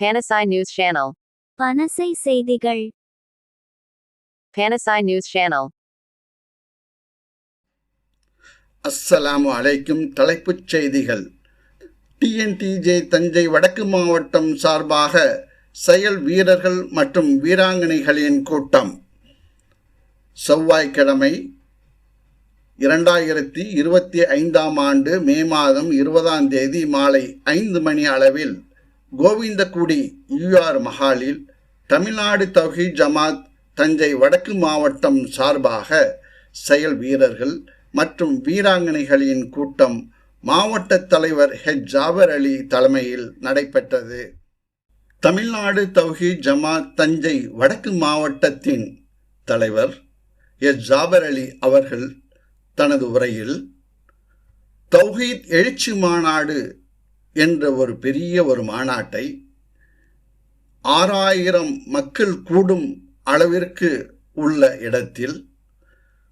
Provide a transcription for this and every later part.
Panasai News Channel. பனசை செய்திகள் Panasai News Channel. அஸ்ஸலாமு அலைக்கும் தலைப்புச் செய்திகள் டிஎன்டிஜே தஞ்சை வடக்கு மாவட்டம் சார்பாக செயல் வீரர்கள் மற்றும் வீராங்கனைகளின் கூட்டம் செவ்வாய்க்கிழமை இரண்டாயிரத்தி இருபத்தி ஐந்தாம் ஆண்டு மே மாதம் இருபதாம் தேதி மாலை ஐந்து மணி அளவில் கோவிந்தகுடி யூஆர் மஹாலில் தமிழ்நாடு தௌஹீத் ஜமாத் தஞ்சை வடக்கு மாவட்டம் சார்பாக செயல் வீரர்கள் மற்றும் வீராங்கனைகளின் கூட்டம் மாவட்ட தலைவர் ஹெச். ஜாபர் அலி தலைமையில் நடைபெற்றது. தமிழ்நாடு தௌஹீத் ஜமாத் தஞ்சை வடக்கு மாவட்டத்தின் தலைவர் எஸ் ஜாபர் அலி அவர்கள் தனது உரையில் தௌஹீத் எழுச்சி மாநாடு என்ற ஒரு பெரிய ஒரு மாநாட்டை ஆறாயிரம் மக்கள் கூடும் அளவிற்கு உள்ள இடத்தில்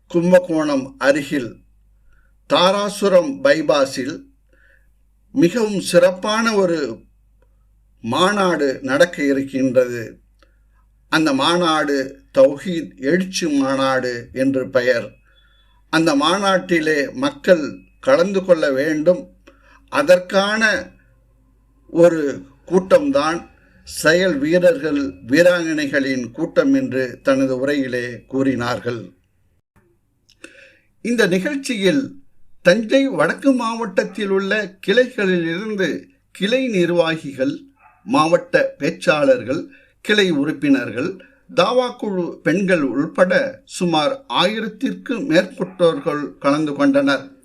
கும்பகோணம் அருகில் தாராசுரம் பைபாஸில் மிகவும் சிறப்பான ஒரு மாநாடு நடக்க இருக்கின்றது. அந்த மாநாடு தௌஹீத் எழுச்சி மாநாடு என்று பெயர். அந்த மாநாட்டிலே மக்கள் கலந்து கொள்ள வேண்டும். அதற்கான ஒரு கூட்டம்தான் செயல் வீரர்கள் வீராங்கனைகளின் கூட்டம் என்று தனது உரையிலே கூறினார்கள். இந்த நிகழ்ச்சியில் தஞ்சை வடக்கு மாவட்டத்தில் உள்ள கிளைகளிலிருந்து கிளை நிர்வாகிகள் மாவட்ட பேச்சாளர்கள் கிளை உறுப்பினர்கள் தாவாக்குழு பெண்கள் உள்பட சுமார் ஆயிரத்திற்கு மேற்பட்டோர்கள் கலந்து கொண்டனர்.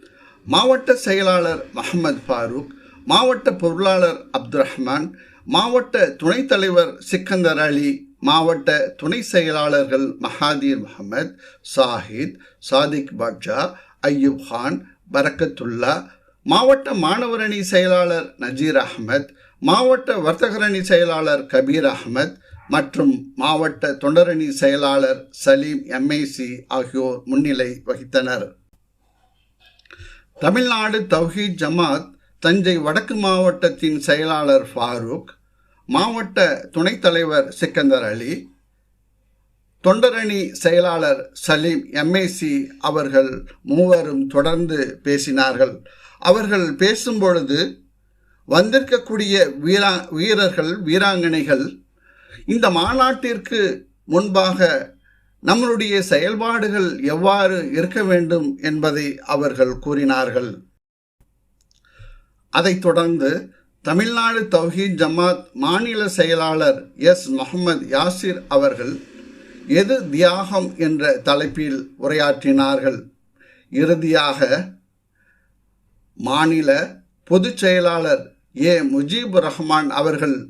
மாவட்ட செயலாளர் மஹமது ஃபாரூக் மாவட்ட பொருளாளர் அப்துல் ரஹ்மான் மாவட்ட துணைத் தலைவர் சிக்கந்தர் அலி மாவட்ட துணை செயலாளர்கள் மஹாதீர் முகமது சாஹித் சாதிக் பாட்ஷா ஐயூப் கான் பரக்கத்துல்லா மாவட்ட மாணவரணி செயலாளர் நஜீர் அகமத் மாவட்ட வர்த்தகரணி செயலாளர் கபீர் அகமத் மற்றும் மாவட்ட தொண்டரணி செயலாளர் சலீம் எம்ஐசி ஆகியோர் முன்னிலை வகித்தனர். தமிழ்நாடு தவ்ஹீத் ஜமாத் தஞ்சை வடக்கு மாவட்டத்தின் செயலாளர் ஃபாரூக் மாவட்ட துணைத் தலைவர் சிக்கந்தர் அலி தொண்டரணி செயலாளர் சலீம் எம்ஏசி அவர்கள் மூவரும் தொடர்ந்து பேசினார்கள். அவர்கள் பேசும்பொழுது வந்திருக்கக்கூடிய வீரா வீரர்கள் வீராங்கனைகள் இந்த மாநாட்டிற்கு முன்பாக நம்மளுடைய செயல்பாடுகள் எவ்வாறு இருக்க வேண்டும் என்பதை அவர்கள் கூறினார்கள். அதைத் தொடர்ந்து தமிழ்நாடு தௌஹீத் ஜமாத் மாநில செயலாளர் எஸ். முகமது யாசிர் அவர்கள் எது தியாகம் என்ற தலைப்பில் உரையாற்றினார்கள். இறுதியாக மாநில பொதுச் செயலாளர் ஏ. முஜீபுர் ரஹ்மான் அவர்கள்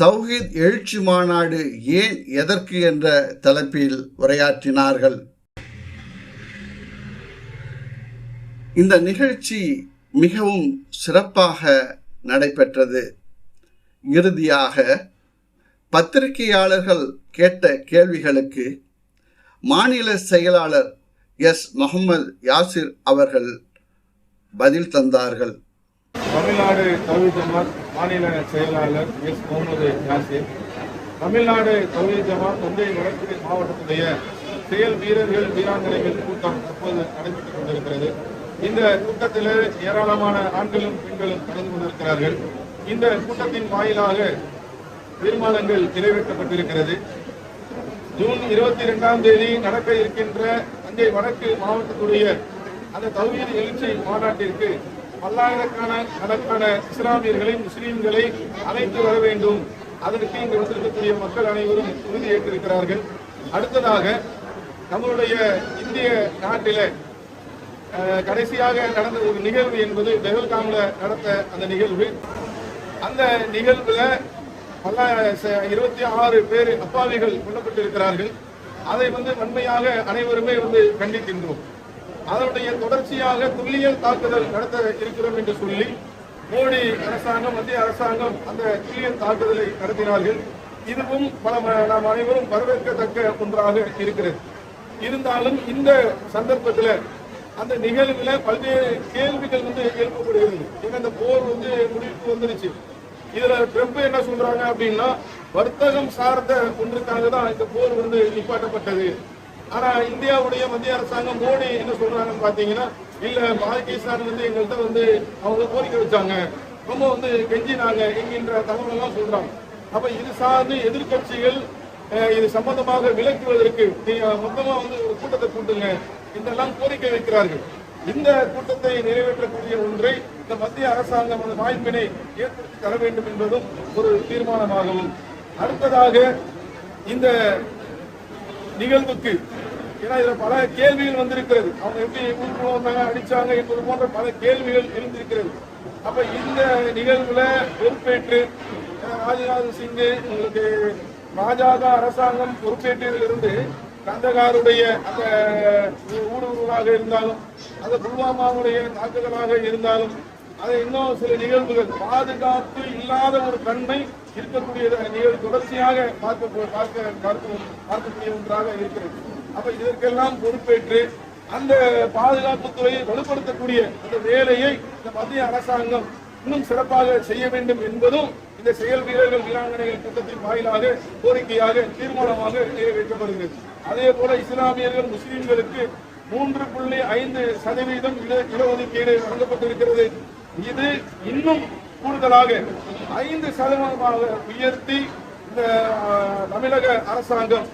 தௌஹீத் எழுச்சி மாநாடு ஏன் எதற்கு என்ற தலைப்பில் உரையாற்றினார்கள்? இந்த நிகழ்ச்சி மிகவும் சிறப்பாக நடைபெற்றது. இறுதியாக பத்திரிகையாளர்கள் கேட்ட கேள்விகளுக்கு மாநில செயலாளர் எஸ். முகமது யாசிர் அவர்கள் பதில் தந்தார்கள். தமிழ்நாடு மாநில செயலாளர் எஸ் முகமது யாசிர் தமிழ்நாடு தொழில் ஜமாத் தஞ்சை வடக்கு மாவட்டத்துடைய செயல் வீரர்கள் வீராங்கனைகள் கூட்டம் தற்போது நடைபெற்றுக் கொண்டிருக்கிறது. இந்த கூட்டத்தில் ஏராளமான ஆண்களும் பெண்களும் கலந்து கொண்டிருக்கிறார்கள். இந்த கூட்டத்தின் வாயிலாக தீர்மானங்கள் நிறைவேற்றப்பட்டிருக்கிறது. ஜூன் இருபத்தி இரண்டாம் தேதி நடக்க இருக்கின்ற தஞ்சை வடக்கு மாவட்டத்துடைய அந்த தௌஹீத் எழுச்சி மாநாட்டிற்கு பல்லாயிரக்கான கணக்கான இஸ்லாமியர்களை முஸ்லீம்களை அழைத்து வர வேண்டும். அதற்கு இங்கு வந்திருக்கக்கூடிய மக்கள் அனைவரும் உறுதியேற்றிருக்கிறார்கள் அடுத்ததாக நம்மளுடைய இந்திய நாட்டில கடைசியாக நடந்த ஒரு நிகழ்வு என்பது பெஹல்காம்ல நடந்த அந்த நிகழ்வு. அந்த நிகழ்வுல பல ச- இருபத்தி ஆறு பேர் அப்பாவிகள் கொல்லப்பட்டிருக்கிறார்கள். அதை வந்து வன்மையாக அனைவருமே வந்து கண்டிக்கின்றோம். அதனுடைய தொடர்ச்சியாக துல்லியல் தாக்குதல் நடத்த இருக்கிறோம் என்று சொல்லி மோடி அரசாங்கம் மத்திய அரசாங்கம் அந்த துல்லியல் தாக்குதலை நடத்தினார்கள். இதுவும் பல ம- நாம் அனைவரும் வரவேற்கத்தக்க ஒன்றாக இருக்கிறது. இருந்தாலும் இந்த சந்தர்ப்பத்தில் அந்த நிகழ்வுல பல்வேறு கேள்விகள் வந்து எழுப்பப்படுகிறது. ஏன்னா இந்த போர் வந்து முடிவுக்கு வந்துருச்சு. இதுல ட்ரம்ப் என்ன சொல்றாங்க அப்படின்னா வர்த்தகம் சார்ந்த ஒன்றுக்காக தான் இந்த போர் வந்து நிப்பாட்டப்பட்டது. ஆனா இந்தியாவுடைய மத்திய அரசாங்கம் மோடி என்ன சொல்றாங்கன்னு பாத்தீங்கன்னா இல்ல பாகிஸ்தான் வந்து எங்கள்கிட்ட வந்து அவங்க கோரிக்கை வச்சாங்க. ரொம்ப வந்து கெஞ்சினாங்க என்கின்ற தகவல் எல்லாம் சொல்றாங்க அப்ப இது சார்ந்து எதிர்க்கட்சிகள் இது சம்பந்தமாக விளக்குவதற்கு நீங்க மொத்தமா வந்து ஒரு கூட்டத்தை கூட்டுங்க. இதெல்லாம் கோரிக்கை வைக்கிறார்கள். இந்த கூட்டத்தை நிறைவேற்றக்கூடிய ஒன்றை இந்த மத்திய அரசாங்கம் அந்த வாய்ப்பினை ஏற்படுத்தி தர வேண்டும் என்பதும் ஒரு தீர்மானமாகவும் அடுத்ததாக இந்த நிகழ்வுக்கு ஏன்னா இதுல பல கேள்விகள் வந்திருக்கிறது. அவங்க எப்படி ஊருக்குள்ள வந்தாங்க அடிச்சாங்க என்பது போன்ற பல கேள்விகள் எழுந்திருக்கிறது. அப்ப இந்த நிகழ்வுல பொறுப்பேற்று அஹ், சிங் உங்களுக்கு பாஜக அரசாங்கம் பொறுப்பேற்றதிலிருந்து கந்தகாருடைய அந்த ஊடுருவலாக இருந்தாலும் அந்த புல்வாமாவுடைய தாக்குதலாக இருந்தாலும் அது இன்னும் சில நிகழ்வுகள் பாதுகாப்பு இல்லாத ஒரு தன்மை இருக்கக்கூடிய நிகழ்வு தொடர்ச்சியாக பார்க்க பார்க்க பார்க்க பார்க்கக்கூடிய ஒன்றாக இருக்கிறது. அப்ப இதற்கெல்லாம் பொறுப்பேற்று அந்த பாதுகாப்பு துறையை வலுப்படுத்தக்கூடிய அந்த வேலையை இந்த மத்திய அரசாங்கம் இன்னும் சிறப்பாக செய்ய வேண்டும் என்பதும் இந்த செயல் வீரர்கள் வீராங்கனைகள் திட்டத்தின் வாயிலாக கோரிக்கையாக தீர்மானமாக நிறைவேற்றப்படுகிறது. அதே போல இஸ்லாமியர்கள் முஸ்லீம்களுக்கு மூன்று புள்ளி ஐந்து சதவீதம் இட- இடஒதுக்கீடு வழங்கப்பட்டிருக்கிறது. இது இன்னும் கூடுதலாக ஐந்து சதவீதமாக உயர்த்தி இந்த தமிழக அரசாங்கம்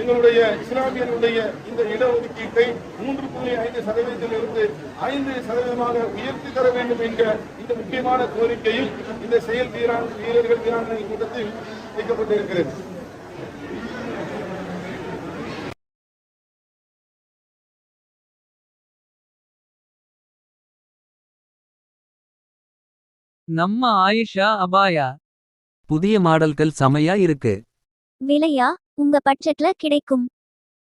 எங்களுடைய இஸ்லாமியர்களுடைய இந்த இடஒதுக்கீட்டை மூன்று புள்ளி ஐந்து சதவீதத்திலிருந்து ஐந்து சதவீதமாக உயர்த்தி தர வேண்டும் என்ற இந்த முக்கியமான கோரிக்கையும் இந்த செயல் வீராங் வீரர்கள் வீராங்கனை கூட்டத்தில் வைக்கப்பட்டிருக்கிறது. நம்ம ஆயிஷா அபாயா. புதிய மாடல்கள் செமையா இருக்கு. விலையா? உங்க பட்ஜெட்ல கிடைக்கும்.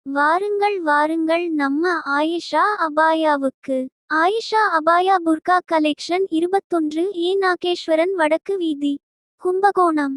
வாருங்கள் வாருங்கள் நம்ம ஆயிஷா அபாயாவுக்கு. ஆயிஷா அபாயா புர்கா கலெக்ஷன் இருபத்தொன்று ஏ நாகேஸ்வரன் வடக்கு வீதி கும்பகோணம்.